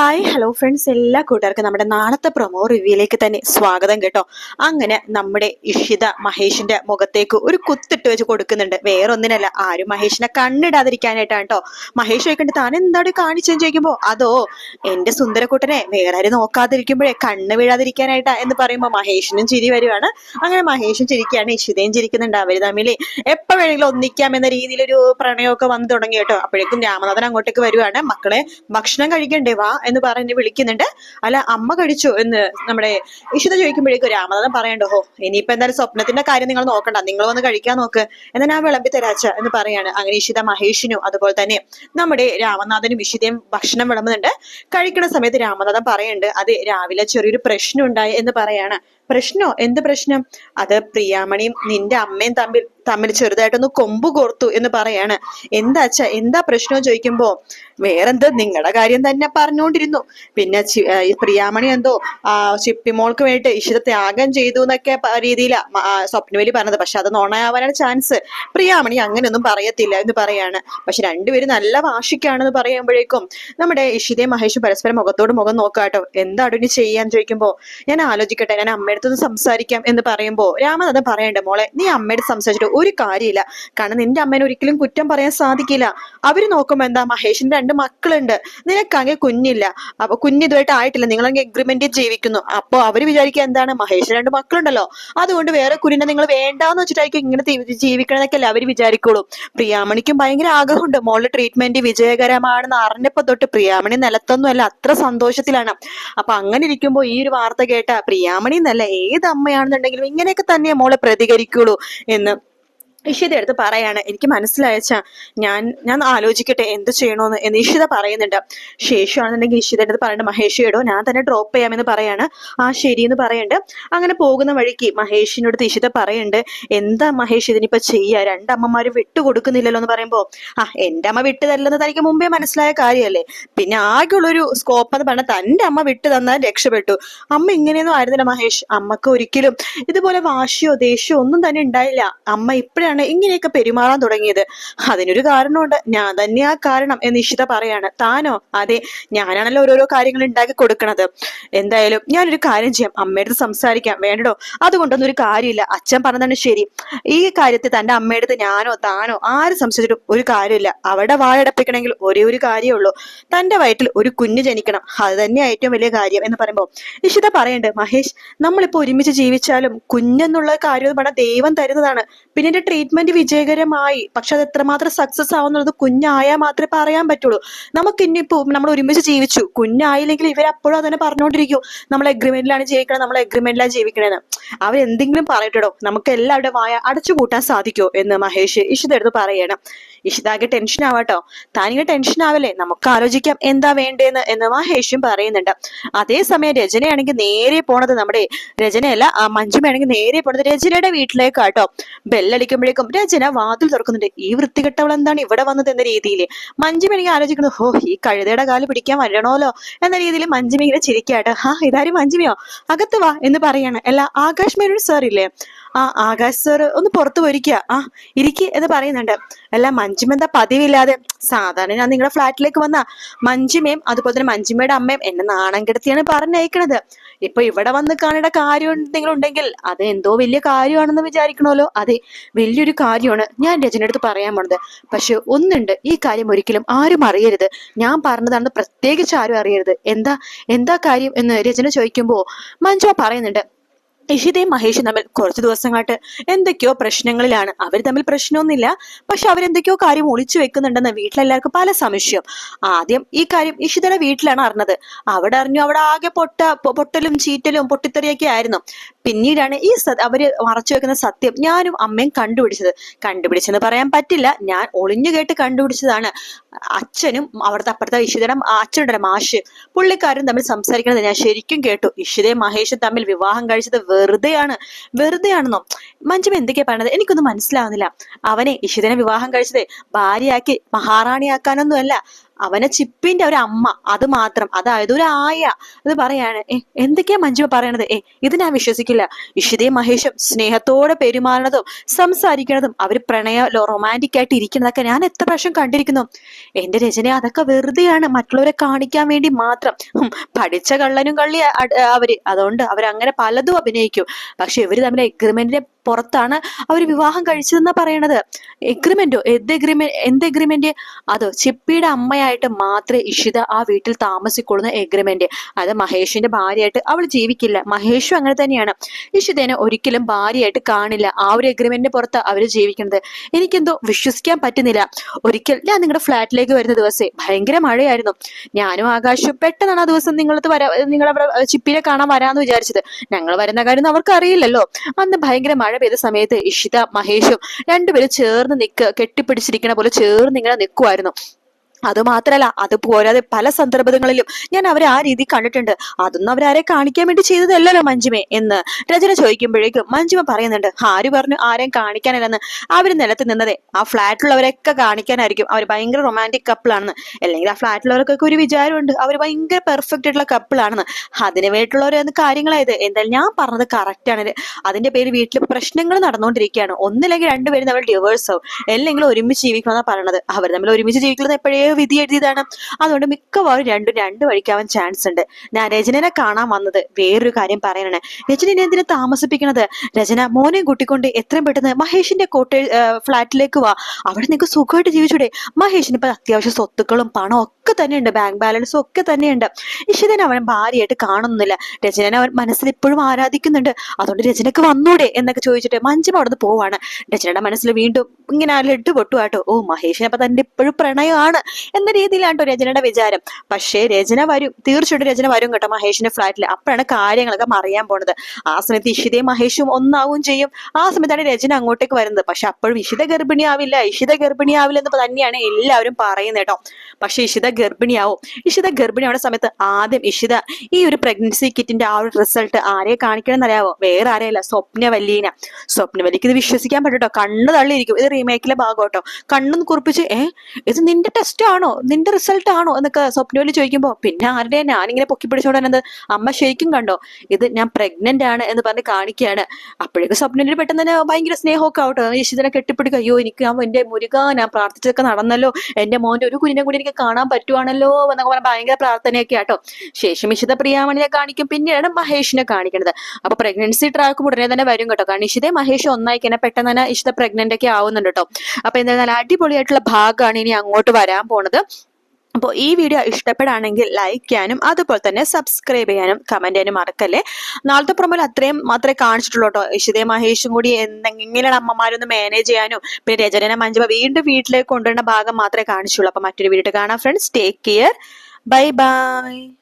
Hi hello friends എല്ലാ കൂട്ടുകാർക്കും നമ്മുടെ നാളത്തെ പ്രൊമോ റിവ്യൂയിലേക്ക് തന്നെ സ്വാഗതം കേട്ടോ. അങ്ങനെ നമ്മുടെ ഇഷിത മഹേഷിന്റെ മുഖത്തേക്ക് ഒരു കുത്തിട്ട് വെച്ച് കൊടുക്കുന്നുണ്ട്. വേറെ ഒന്നിനല്ല ആരും മഹേഷിനെ കണ്ണിടാതിരിക്കാനായിട്ടാണ് കേട്ടോ. മഹേഷ് ചോദിക്കണ്ട് താൻ എന്താണ് കാണിച്ചെന്ന് ചോദിക്കുമ്പോ അതോ എന്റെ സുന്ദരക്കുട്ടനെ വേറെ ആരും നോക്കാതിരിക്കുമ്പോഴേ കണ്ണ് വീഴാതിരിക്കാനായിട്ടാ? എന്ന് പറയുമ്പോ മഹേഷിനും ചിരി വരുവാണ്. അങ്ങനെ മഹേഷും ചിരിക്കുകയാണ് ഇഷിതയും ചിരിക്കുന്നുണ്ട് അവർ തമ്മിൽ എപ്പോ വേണമെങ്കിലും ഒന്നിക്കാം എന്ന രീതിയിലൊരു പ്രണയമൊക്കെ വന്നു തുടങ്ങി കേട്ടോ. അപ്പോഴേക്കും രാമനാഥൻ അങ്ങോട്ടേക്ക് വരുവാണ്. മക്കളെ ഭക്ഷണം കഴിക്കണ്ടേ? വാ എന്ന് പറഞ്ഞ് വിളിക്കുന്നുണ്ട്. അല്ല അമ്മ കഴിച്ചു എന്ന് നമ്മുടെ ഇഷിത ചോദിക്കുമ്പോഴേക്കും രാമനാഥൻ പറയണ്ടോ. ഹോ ഇനിയിപ്പോ എന്തായാലും സ്വപ്നത്തിന്റെ കാര്യം നിങ്ങൾ നോക്കണ്ട. നിങ്ങൾ വന്ന് കഴിക്കാൻ നോക്ക്. എന്നാ ഞാൻ വിളമ്പി തരാച്ച എന്ന് പറയാണ്. അങ്ങനെ ഇഷിത മഹേഷിനും അതുപോലെ തന്നെ നമ്മുടെ രാമനാഥനും ഇഷിതയും ഭക്ഷണം വിളമ്പുന്നുണ്ട്. കഴിക്കുന്ന സമയത്ത് രാമനാഥൻ പറയുന്നുണ്ട് അത് രാവിലെ ചെറിയൊരു പ്രശ്നം ഉണ്ടായി എന്ന് പറയാണ്. പ്രശ്നോ? എന്ത് പ്രശ്നം? അത് പ്രിയാമണിയും നിന്റെ അമ്മയും തമ്മിൽ തമ്മിൽ ചെറുതായിട്ടൊന്ന് കൊമ്പ് കോർത്തു എന്ന് പറയാണ്. എന്താ അച്ഛ എന്താ പ്രശ്നം ചോദിക്കുമ്പോ? വേറെന്ത്? നിങ്ങളുടെ കാര്യം തന്നെ പറഞ്ഞുകൊണ്ടിരുന്നു പിന്നെ പ്രിയാമണി എന്തോ ആ ചിപ്പിമോൾക്ക് വേണ്ടിട്ട് ഇഷിത ത്യാഗം ചെയ്തു എന്നൊക്കെ രീതിയിലാ സ്വപ്നവേലി പറഞ്ഞത്. പക്ഷെ അത് നോണയാവാനാണ് ചാൻസ്. പ്രിയാമണി അങ്ങനെയൊന്നും പറയത്തില്ല എന്ന് പറയാണ്. പക്ഷെ രണ്ടുപേരും നല്ല വാശിക്കാണെന്ന് പറയുമ്പോഴേക്കും നമ്മുടെ ഇഷിതയും മഹേഷും പരസ്പരം മുഖത്തോട് മുഖം നോക്കാട്ടോ. എന്താണ് ഇനി ചെയ്യാൻ ചോദിക്കുമ്പോ? ഞാൻ ആലോചിക്കട്ടെ ഞാൻ അമ്മയുടെ അടുത്ത് സംസാരിക്കാം എന്ന് പറയുമ്പോ രാമനാഥൻ പറയണ്ട മോളെ നീ അമ്മയുടെ സംസാരിച്ചിട്ട് ഒരു കാര്യമില്ല. കാരണം നിന്റെ അമ്മേനെ ഒരിക്കലും കുറ്റം പറയാൻ സാധിക്കില്ല. അവർ നോക്കുമ്പോ എന്താ മഹേഷിന്റെ രണ്ട് മക്കളുണ്ട്. നിനക്കാകെ കുഞ്ഞില്ല. അപ്പൊ കുഞ്ഞ് ഇതുമായിട്ട് ആയിട്ടില്ല. നിങ്ങളെങ്കിൽ എഗ്രിമെന്റിൽ ജീവിക്കുന്നു. അപ്പൊ അവർ വിചാരിക്കുക എന്താണ് മഹേഷിന് രണ്ട് മക്കളുണ്ടല്ലോ. അതുകൊണ്ട് വേറെ കുഞ്ഞിനെ നിങ്ങൾ വേണ്ടാന്ന് വെച്ചിട്ടായിരിക്കും ഇങ്ങനെ ജീവിക്കണമെന്നൊക്കെയല്ല അവർ വിചാരിക്കുള്ളൂ. പ്രിയാമണിക്കും ഭയങ്കര ആഗ്രഹമുണ്ട്. മോളുടെ ട്രീറ്റ്മെന്റ് വിജയകരമാണെന്ന് അറിഞ്ഞപ്പോ തൊട്ട് പ്രിയാമണി നിലത്തൊന്നുമല്ല അത്ര സന്തോഷത്തിലാണ്. അപ്പൊ അങ്ങനെ ഇരിക്കുമ്പോ ഈ ഒരു വാർത്ത കേട്ട പ്രിയാമണി എന്നല്ല ഏത് അമ്മയാണെന്നുണ്ടെങ്കിലും ഇങ്ങനെയൊക്കെ തന്നെ മോളെ പ്രതികരിക്കുള്ളൂ എന്ന്. ഇഷിത എടുത്ത് പറയാണ് എനിക്ക് മനസ്സിലായച്ച ഞാൻ ഞാൻ ആലോചിക്കട്ടെ എന്ത് ചെയ്യണോന്ന് എന്ന് ഇഷിത പറയുന്നുണ്ട്. ശേഷമാണെന്നുണ്ടെങ്കിൽ ഇഷിത എടുത്ത് പറയണ്ട മഹേഷിയോടോ ഞാൻ തന്നെ ഡ്രോപ്പ് ചെയ്യാമെന്ന് പറയാണ്. ആ ശരി എന്ന് പറയുന്നുണ്ട് അങ്ങനെ പോകുന്ന വഴിക്ക് മഹേഷിനോട് ഇഷിത പറയുന്നുണ്ട് എന്താ മഹേഷ് ഇതിനിപ്പോ ചെയ്യാ? രണ്ടമ്മമാര് വിട്ടുകൊടുക്കുന്നില്ലല്ലോ എന്ന് പറയുമ്പോ ആ എന്റെ അമ്മ വിട്ടു തരില്ലെന്ന് തനിക്ക് മുമ്പേ മനസ്സിലായ കാര്യമല്ലേ പിന്നെ ആകെയുള്ളൊരു സ്കോപ്പ് എന്ന് പറഞ്ഞാൽ തന്റെ അമ്മ വിട്ടു തന്നാൽ രക്ഷപ്പെട്ടു. അമ്മ ഇങ്ങനെയൊന്നും ആയിരുന്നില്ല മഹേഷ്. അമ്മയ്ക്ക് ഒരിക്കലും ഇതുപോലെ വാശിയോ ദേഷ്യോ ഒന്നും തന്നെ ഉണ്ടായില്ല. അമ്മ ഇപ്പോഴാണ് ഇങ്ങനെയൊക്കെ പെരുമാറാൻ തുടങ്ങിയത്. അതിനൊരു കാരണമുണ്ട്. ഞാൻ തന്നെയാ കാരണം എന്ന് ഇഷിത പറയാണ്. താനോ? അതെ ഞാനാണല്ലോ ഓരോരോ കാര്യങ്ങൾ ഉണ്ടാക്കി കൊടുക്കണത്. എന്തായാലും ഞാനൊരു കാര്യം ചെയ്യാം. അമ്മയുടെ അടുത്ത് സംസാരിക്കാം. വേണ്ടോ അതുകൊണ്ടൊന്നും ഒരു കാര്യമില്ല. അച്ഛൻ പറഞ്ഞതാണ് ശരി. ഈ കാര്യത്തിൽ തന്റെ അമ്മയുടെ അടുത്ത് ഞാനോ താനോ ആര് സംസാരിച്ചിട്ടും ഒരു കാര്യമില്ല. അവിടെ വാഴടപ്പിക്കണമെങ്കിൽ ഒരേ ഒരു കാര്യമേ ഉള്ളൂ. തന്റെ വയറ്റിൽ ഒരു കുഞ്ഞ് ജനിക്കണം. അത് തന്നെ ഏറ്റവും വലിയ കാര്യം എന്ന് പറയുമ്പോൾ ഇഷിത പറയണ്ട് മഹേഷ് നമ്മളിപ്പോ ഒരുമിച്ച് ജീവിച്ചാലും കുഞ്ഞെന്നുള്ള കാര്യം പറഞ്ഞാൽ ദൈവം തരുന്നതാണ്. പിന്നെ എന്റെ ട്രീറ്റ്മെന്റ് വിജയകരമായി. പക്ഷെ അത് എത്രമാത്രം സക്സസ് ആവുന്നുള്ളത് കുഞ്ഞായാൽ മാത്രമേ പറയാൻ പറ്റുള്ളൂ. നമുക്ക് ഇനിയിപ്പോ നമ്മൾ ഒരുമിച്ച് ജീവിച്ചു. കുഞ്ഞായില്ലെങ്കിൽ ഇവരപ്പോഴും അതന്നെ പറഞ്ഞുകൊണ്ടിരിക്കും. നമ്മൾ എഗ്രിമെന്റിലാണ് ജീവിക്കണത് നമ്മൾ എഗ്രിമെന്റിലാണ് ജീവിക്കണേന്ന്. അവരെന്തെങ്കിലും പറയട്ടോ നമുക്ക് എല്ലാവരുടെ വായ അടച്ചു കൂട്ടാൻ സാധിക്കോ എന്ന് മഹേഷ് ഇഷിത എടുത്ത് പറയണം. ഇഷിതാകെ ടെൻഷൻ ആവാട്ടോ താനിങ്ങനെ ടെൻഷൻ ആവല്ലേ? നമുക്ക് ആലോചിക്കാം എന്താ വേണ്ടേന്ന് എന്ന് മഹേഷും പറയുന്നുണ്ട്. അതേസമയം രചനയാണെങ്കിൽ നേരെ പോണത് നമ്മുടെ രചനയല്ല മഞ്ജുമയാണെങ്കിൽ നേരെ പോണത് രചനയുടെ വീട്ടിലേക്കാട്ടോ ബെല്ലടിക്കുമ്പോഴേക്കും രചന വാതിൽ തുറക്കുന്നുണ്ട്. ഈ വൃത്തികെട്ടവൾ എന്താണ് ഇവിടെ വന്നത് എന്ന രീതിയിൽ മഞ്ജുമയാണെങ്കിൽ ആലോചിക്കുന്നത് ഹോ ഈ കഴുതയുടെ കാൽ പിടിക്കാൻ വരണമല്ലോ എന്ന രീതിയിൽ മഞ്ജുമ ഇങ്ങനെ ചിരിക്കാട്ടോ. ഹാ ഇതാരും മഞ്ജുമിയോ? അകത്ത് വാ എന്ന് പറയാണ്. അല്ല ആകാശ് സാർ ഇല്ലേ? ആ ആകാശ് സാർ ഒന്ന് പുറത്തു പോയിരിക്കുക ആ ഇരിക്കുക എന്ന് പറയുന്നുണ്ട്. അല്ല മഞ്ജിമ എന്താ പതിവില്ലാതെ? സാധാരണ ഞാൻ നിങ്ങളുടെ ഫ്ലാറ്റിലേക്ക് വന്ന മഞ്ജുമയും അതുപോലെ തന്നെ മഞ്ജുമയുടെ അമ്മയും എന്നെ നാണം കെടുത്തിയാണ് പറഞ്ഞയക്കണത്. ഇപ്പൊ ഇവിടെ വന്ന് കാണേണ്ട കാര്യം എന്തെങ്കിലും ഉണ്ടെങ്കിൽ അത് എന്തോ വലിയ കാര്യമാണെന്ന് വിചാരിക്കണമല്ലോ. അതെ വലിയൊരു കാര്യമാണ് ഞാൻ രചനടുത്ത് പറയാൻ പോണത്. പക്ഷെ ഒന്നുണ്ട്. ഈ കാര്യം ഒരിക്കലും ആരും അറിയരുത്. ഞാൻ പറഞ്ഞതാണെന്ന് പ്രത്യേകിച്ച് ആരും അറിയരുത്. എന്താ എന്താ കാര്യം എന്ന് രചന ചോദിക്കുമ്പോ മഞ്ജു പറയുന്നുണ്ട്. ഇഷിതയും മഹേഷും തമ്മിൽ കുറച്ചു ദിവസങ്ങളായിട്ട് എന്തൊക്കെയോ പ്രശ്നങ്ങളിലാണ്. അവർ തമ്മിൽ പ്രശ്നമൊന്നുമില്ല. പക്ഷെ അവരെന്തൊക്കെയോ കാര്യം ഒളിച്ചു വെക്കുന്നുണ്ടെന്ന് വീട്ടിലെല്ലാവർക്കും പല സംശയം. ആദ്യം ഈ കാര്യം ഇഷിതയുടെ വീട്ടിലാണ് അറിഞ്ഞത്. അവിടെ അറിഞ്ഞു അവിടെ ആകെ പൊട്ട പൊട്ടലും ചീറ്റലും പൊട്ടിത്തെറിയൊക്കെ ആയിരുന്നു. പിന്നീടാണ് ഈ അവർ മറച്ചു വെക്കുന്ന സത്യം ഞാനും അമ്മയും കണ്ടുപിടിച്ചത്. കണ്ടുപിടിച്ചെന്ന് പറയാൻ പറ്റില്ല. ഞാൻ ഒളിഞ്ഞു കേട്ട് കണ്ടുപിടിച്ചതാണ്. അച്ഛനും അവിടുത്തെ അപ്പുറത്തെ ഇഷിതയുടെ അച്ഛനുണ്ടല്ലോ മാഷ്. പുള്ളിക്കാരും തമ്മിൽ സംസാരിക്കുന്നത് ഞാൻ ശരിക്കും കേട്ടു. ഇഷിതയും മഹേഷും തമ്മിൽ വിവാഹം കഴിച്ചത് വെറുതെയാണ്. വെറുതെയാണെന്നോ? മഞ്ജുമ എന്തൊക്കെയാ പറയണത്? എനിക്കൊന്നും മനസ്സിലാവുന്നില്ല. അവനെ ഇഷിതനെ വിവാഹം കഴിച്ചത് ഭാര്യയാക്കി മഹാറാണിയാക്കാനൊന്നുമല്ല. അവനെ ചിപ്പിന്റെ ഒരു അമ്മ അത് മാത്രം. അതായത് ഒരു ആയ. അത് പറയാണ് ഏ എന്തൊക്കെയാ മഞ്ജു പറയണത്? ഏ ഇത് ഞാൻ വിശ്വസിക്കില്ല. ഇഷിതയും മഹേഷും സ്നേഹത്തോടെ പെരുമാറുന്നതും സംസാരിക്കുന്നതും അവർ പ്രണയ റൊമാന്റിക് ആയിട്ട് ഇരിക്കുന്നതൊക്കെ ഞാൻ എത്ര പ്രാവശ്യം കണ്ടിരിക്കുന്നു. എന്റെ രചന അതൊക്കെ വെറുതെയാണ്. മറ്റുള്ളവരെ കാണിക്കാൻ വേണ്ടി മാത്രം. പഠിച്ച കള്ളനും കള്ളി അവർ. അതുകൊണ്ട് അവരങ്ങനെ പലതും അഭിനയിക്കും. പക്ഷെ ഇവർ തമ്മിൽ എഗ്രിമെന്റിന്റെ പുറത്താണ് അവർ വിവാഹം കഴിച്ചതെന്നാ പറയണത്. എഗ്രിമെന്റോ എന്ത് എഗ്രിമെന്റ് എന്ത് എഗ്രിമെന്റ് അതോ ചിപ്പിയുടെ അമ്മയായിട്ട് മാത്രമേ ഇഷിത ആ വീട്ടിൽ താമസിക്കൊള്ളുന്ന എഗ്രിമെന്റ് അത് മഹേഷിന്റെ ഭാര്യയായിട്ട് അവൾ ജീവിക്കില്ല. മഹേഷും അങ്ങനെ തന്നെയാണ്. ഇഷിതേനെ ഒരിക്കലും ഭാര്യയായിട്ട് കാണില്ല. ആ ഒരു എഗ്രിമെന്റിന് പുറത്ത് അവർ ജീവിക്കുന്നത്. എനിക്കെന്തോ വിശ്വസിക്കാൻ പറ്റുന്നില്ല. ഒരിക്കൽ ഞാൻ നിങ്ങളുടെ ഫ്ലാറ്റിലേക്ക് വരുന്ന ദിവസേ ഭയങ്കര മഴയായിരുന്നു. ഞാനും ആകാശവും പെട്ടെന്നാണ് ആ ദിവസം നിങ്ങളത് വരാ നിങ്ങളവിടെ ചിപ്പിനെ കാണാൻ വരാന്ന് വിചാരിച്ചത്. ഞങ്ങൾ വരുന്ന കാര്യം അവർക്ക് അറിയില്ലല്ലോ. അന്ന് ഭയങ്കര മഴ പെയ്ത സമയത്ത് ഇഷിത മഹേഷും രണ്ടുപേരും ചേർന്ന് നിൽക്കുക കെട്ടിപ്പിടിച്ചിരിക്കണ പോലെ ചേർന്ന് ഇങ്ങനെ നിൽക്കുമായിരുന്നു അതുമാത്രല്ല അത് പോരാതെ പല സന്ദർഭങ്ങളിലും ഞാൻ അവരെ ആ രീതി കണ്ടിട്ടുണ്ട്. അതൊന്നും അവരാരെ കാണിക്കാൻ വേണ്ടി ചെയ്തതല്ലല്ലോ മഞ്ജുമേ എന്ന് രചന ചോദിക്കുമ്പോഴേക്കും മഞ്ജുമ പറയുന്നുണ്ട് ആര് പറഞ്ഞു ആരെയും കാണിക്കാനല്ലെന്ന്? അവർ നിലത്ത് നിന്നതേ ആ ഫ്ലാറ്റിലുള്ളവരൊക്കെ കാണിക്കാനായിരിക്കും. അവർ ഭയങ്കര റൊമാന്റിക് കപ്പിളാണെന്ന് അല്ലെങ്കിൽ ആ ഫ്ലാറ്റിലുള്ളവർക്കൊക്കെ ഒരു വിചാരമുണ്ട്. അവർ ഭയങ്കര പെർഫെക്റ്റ് ആയിട്ടുള്ള കപ്പിളാണെന്ന് അതിന് വേണ്ടിയിട്ടുള്ളവരെന്ന് കാര്യങ്ങളായത്. എന്തായാലും ഞാൻ പറഞ്ഞത് കറക്റ്റ് ആണ്. അതിന്റെ പേര് വീട്ടിൽ പ്രശ്നങ്ങൾ നടന്നുകൊണ്ടിരിക്കുകയാണ്. ഒന്നില്ലെങ്കിൽ രണ്ടുപേരും നമ്മൾ ഡിവേഴ്സ് ആവും. അല്ലെങ്കിൽ ഒരുമിച്ച് ജീവിക്കണമെന്നാണ് പറയണത്. അവർ തമ്മിൽ ഒരുമിച്ച് ജീവിക്കുന്നത് എപ്പോഴേ വിധി എഴുതിയതാണ്. അതുകൊണ്ട് മിക്കവാറും രണ്ടും രണ്ട് വഴിക്കാവാൻ ചാൻസ് ഉണ്ട്. ഞാൻ രചനനെ കാണാൻ വന്നത് വേറൊരു കാര്യം പറയാനാണ് രചനനെ എന്തിനാ താമസിപ്പിക്കണത്? രചന മോനെ കൂട്ടിക്കൊണ്ട് എത്രയും പെട്ടെന്ന് മഹേഷിന്റെ കോട്ടേ ഫ്ലാറ്റിലേക്ക് വാ. അവിടെ നിങ്ങൾക്ക് സുഖമായിട്ട് ജീവിച്ചൂടെ. മഹേഷിന് ഇപ്പൊ അത്യാവശ്യം സ്വത്തുക്കളും പണം ഒക്കെ തന്നെയുണ്ട്. ബാങ്ക് ബാലൻസും ഒക്കെ തന്നെയുണ്ട്. ഇഷിതനെ അവൻ ഭാര്യയായിട്ട് കാണുന്നില്ല. രചനനെ അവൻ മനസ്സിൽ ഇപ്പോഴും ആരാധിക്കുന്നുണ്ട്. അതുകൊണ്ട് രചനക്ക് വന്നൂടെ എന്നൊക്കെ ചോദിച്ചിട്ട് മഞ്ജുമ അവിടെ പോവാണ്. രചനയുടെ മനസ്സിൽ വീണ്ടും ഇങ്ങനെ ലഡ്ഡു പൊട്ടുവാട്ടോ ഓ മഹേഷിനെ അപ്പൊ തന്റെ ഇപ്പോഴും പ്രണയമാണ്. എന്ന രീതിയിലാണ് രചനയുടെ വിചാരം. പക്ഷേ രചന വരും. തീർച്ചയായിട്ടും രചന വരും കേട്ടോ മഹേഷിന്റെ ഫ്ലാറ്റിൽ അപ്പോഴാണ് കാര്യങ്ങളൊക്കെ അറിയാൻ പോണത്. ആ സമയത്ത് ഇഷിതയും മഹേഷും ഒന്നാവും ചെയ്യും. ആ സമയത്താണ് രചന അങ്ങോട്ടേക്ക് വരുന്നത്. പക്ഷെ അപ്പോഴും ഇഷിത ഗർഭിണിയാവില്ല. ഇഷിത ഗർഭിണിയാവില്ല എന്ന് തന്നെയാണ് എല്ലാവരും പറയുന്നത് കേട്ടോ. പക്ഷെ ഇഷിത ഗർഭിണിയാവും. ഇഷിത ഗർഭിണിയാവുന്ന സമയത്ത് ആദ്യം ഇഷിത ഈ ഒരു പ്രഗ്നൻസി കിറ്റിന്റെ ആ ഒരു റിസൾട്ട് ആരെ കാണിക്കണം എന്നറിയാവോ വേറെ ആരെയല്ല. സ്വപ്നവല്ലീന. സ്വപ്നവല്ലിക്ക് ഇത് വിശ്വസിക്കാൻ പറ്റട്ടോ കണ്ണ് തള്ളിയിരിക്കും. ഇത് റീമേക്കിലെ ഭാഗം കേട്ടോ. കണ്ണു കുറിപ്പിച്ച് ഏ? ഇത് നിന്റെ ടെസ്റ്റ് ആണോ? നിന്റെ റിസൾട്ട് ആണോ? എന്നൊക്കെ സ്വപ്നവല്ലി ചോദിക്കുമ്പോൾ പിന്നെ ആരുടെ? ഞാനിങ്ങനെ പൊക്കി പിടിച്ചോണ്ട് വരുന്നത് അമ്മ ശരിക്കും കണ്ടോ? ഇത് ഞാൻ പ്രഗ്നന്റ് ആണ് എന്ന് പറഞ്ഞ് കാണിക്കുകയാണ് അപ്പോഴേക്കും സ്വപ്നവല്ലി പെട്ടെന്ന് തന്നെ ഭയങ്കര സ്നേഹമൊക്കെ ആവട്ടോ. യശുദിനെ കെട്ടിപ്പിടിക്കുക. അയ്യോ എനിക്ക് ഞാൻ എന്റെ മുരുക. ഞാൻ പ്രാർത്ഥിച്ചൊക്കെ നടന്നല്ലോ. എന്റെ മോന്റെ ഒരു കുഞ്ഞിനെ കൂടി എനിക്ക് കാണാൻ പറ്റുവാണല്ലോ എന്നൊക്കെ പറഞ്ഞാൽ ഭയങ്കര പ്രാർത്ഥനയൊക്കെ ആട്ടോ. ശേഷം ഇഷിത പ്രിയാമണിയെ കാണിക്കും. പിന്നെയാണ് മഹേഷിനെ കാണിക്കുന്നത് അപ്പൊ പ്രഗ്നൻസി ട്രാക്ക് ഉടനെ തന്നെ വരും കേട്ടോ. കാരണം ഇഷിതയും മഹേഷ് ഒന്നായി കഴിഞ്ഞാൽ പെട്ടെന്ന് തന്നെ ഇഷിത പ്രഗ്നന്റ് ഒക്കെ ആവുന്നുണ്ട് കേട്ടോ. അപ്പൊ എന്തായാലും അടിപൊളിയായിട്ടുള്ള ഭാഗമാണ് ഇനി അങ്ങോട്ട് വരാൻ പോണത്. അപ്പോൾ ഈ വീഡിയോ ഇഷ്ടപ്പെടുകയാണെങ്കിൽ ലൈക്ക് ചെയ്യാനും അതുപോലെ തന്നെ സബ്സ്ക്രൈബ് ചെയ്യാനും കമന്റ് ചെയ്യാനും മറക്കല്ലേ. നാളത്തെ പ്രൊമോയിൽ അത്രയും മാത്രമേ കാണിച്ചിട്ടുള്ളൂ കേട്ടോ. ഇഷിതയും മഹേഷും കൂടി എന്തെങ്കിലും അമ്മമാരൊന്ന് മാനേജ് ചെയ്യാനും പിന്നെ രചന മഞ്ജുമ വീണ്ടും വീട്ടിലേക്ക് കൊണ്ടുവരുന്ന ഭാഗം മാത്രമേ കാണിച്ചുള്ളൂ. അപ്പോൾ മറ്റൊരു വീഡിയോ കാണാം friends take care bye bye